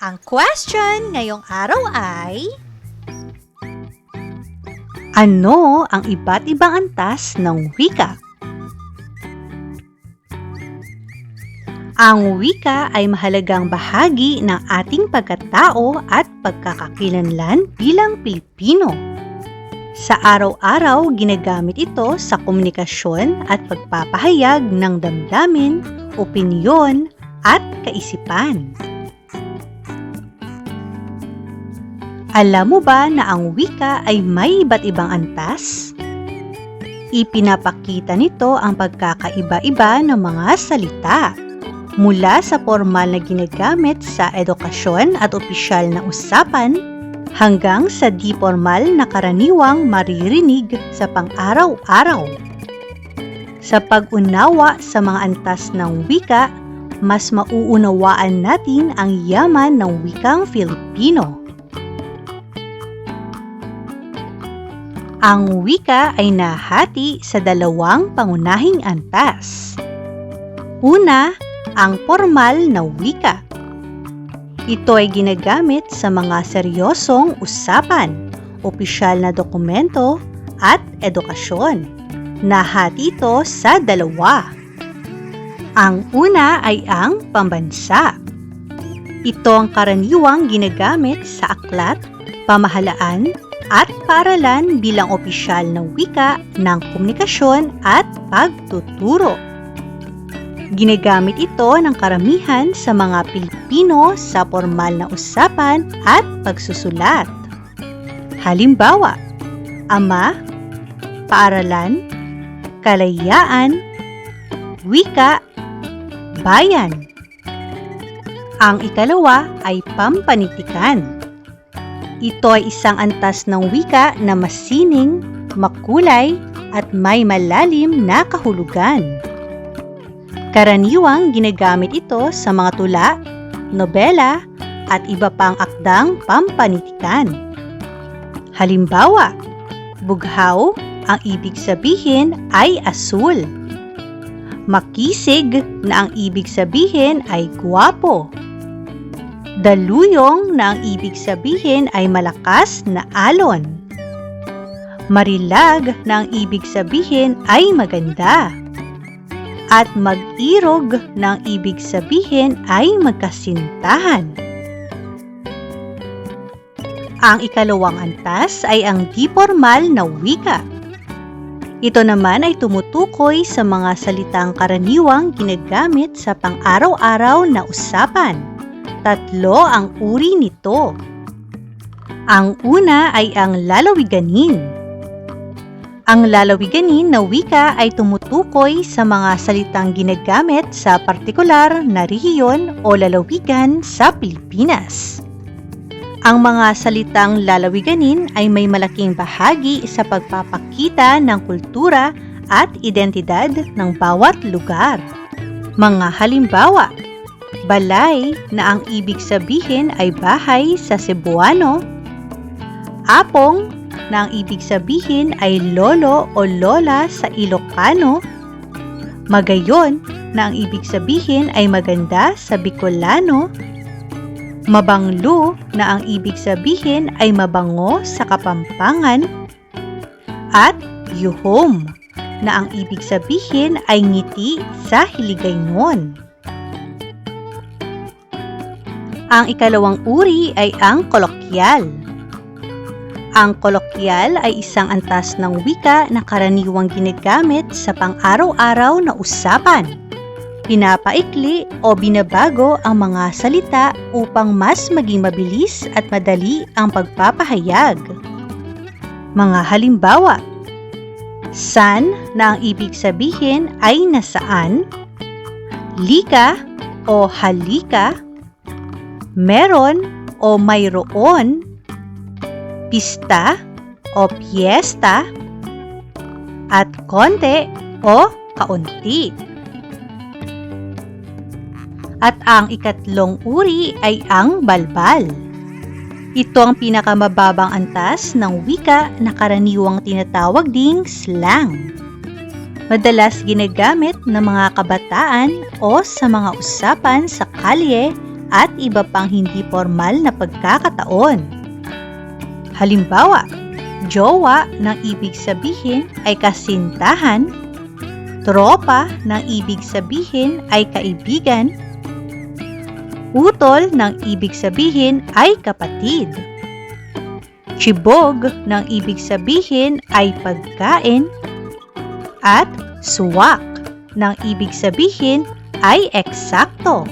Ang question ngayong araw ay... Ano ang iba't ibang antas ng wika? Ang wika ay mahalagang bahagi ng ating pagkatao at pagkakakilanlan bilang Pilipino. Sa araw-araw, ginagamit ito sa komunikasyon at pagpapahayag ng damdamin, opinyon, at kaisipan. Alam mo ba na ang wika ay may iba't ibang antas? Ipinapakita nito ang pagkakaiba-iba ng mga salita mula sa formal na ginagamit sa edukasyon at opisyal na usapan hanggang sa di formal na karaniwang maririnig sa pang-araw-araw. Sa pag-unawa sa mga antas ng wika, mas mauunawaan natin ang yaman ng wikang Filipino. Ang wika ay nahati sa dalawang pangunahing antas. Una, ang formal na wika. Ito ay ginagamit sa mga seryosong usapan, opisyal na dokumento, at edukasyon. Nahati ito sa dalawa. Ang una ay ang pambansa. Ito ang karaniwang ginagamit sa aklat, pamahalaan, at paaralan bilang opisyal na wika ng komunikasyon at pagtuturo. Ginagamit ito ng karamihan sa mga Pilipino sa formal na usapan at pagsusulat. Halimbawa, ama, paaralan, kalayaan, wika, bayan. Ang ikalawa ay pampanitikan ito ay isang antas ng wika na masining, makulay, at may malalim na kahulugan. Karaniwang ginagamit ito sa mga tula, nobela, at iba pang akdang pampanitikan. Halimbawa, bughaw ang ibig sabihin ay asul. Makisig na ang ibig sabihin ay guwapo. Daluyong na ang ibig sabihin ay malakas na alon. Marilag na ang ibig sabihin ay maganda. At mag-irog na ang ibig sabihin ay magkasintahan. Ang ikalawang antas ay ang di formal na wika. Ito naman ay tumutukoy sa mga salitang karaniwang ginagamit sa pang-araw-araw na usapan Tatlo ang uri nito. Ang una ay ang lalawiganin. Ang lalawiganin na wika ay tumutukoy sa mga salitang ginagamit sa partikular na rehiyon o lalawigan sa Pilipinas. Ang mga salitang lalawiganin ay may malaking bahagi sa pagpapakita ng kultura at identidad ng bawat lugar. Mga halimbawa, balay na ang ibig sabihin ay bahay sa Cebuano, apong na ang ibig sabihin ay lolo o lola sa Ilocano, magayon na ang ibig sabihin ay maganda sa Bicolano, mabanglo na ang ibig sabihin ay mabango sa Kapampangan, at yuhom na ang ibig sabihin ay ngiti sa Hiligaynon. Ang ikalawang uri ay ang kolokyal. Ang kolokyal ay isang antas ng wika na karaniwang ginagamit sa pang-araw-araw na usapan. Pinapaikli o binabago ang mga salita upang mas maging mabilis at madali ang pagpapahayag. Mga halimbawa, san na ang ibig sabihin ay nasaan, lika o halika, meron o mayroon, pista o piyesta, at konte o kaunti. At ang ikatlong uri ay ang balbal. Ito ang pinakamababang antas ng wika na karaniwang tinatawag ding slang. Madalas ginagamit ng mga kabataan o sa mga usapan sa kalye at iba pang hindi formal na pagkakataon. Halimbawa, jowa ng ibig sabihin ay kasintahan, tropa ng ibig sabihin ay kaibigan, utol ng ibig sabihin ay kapatid. Chibog ng ibig sabihin ay pagkain at suwak ng ibig sabihin ay eksakto.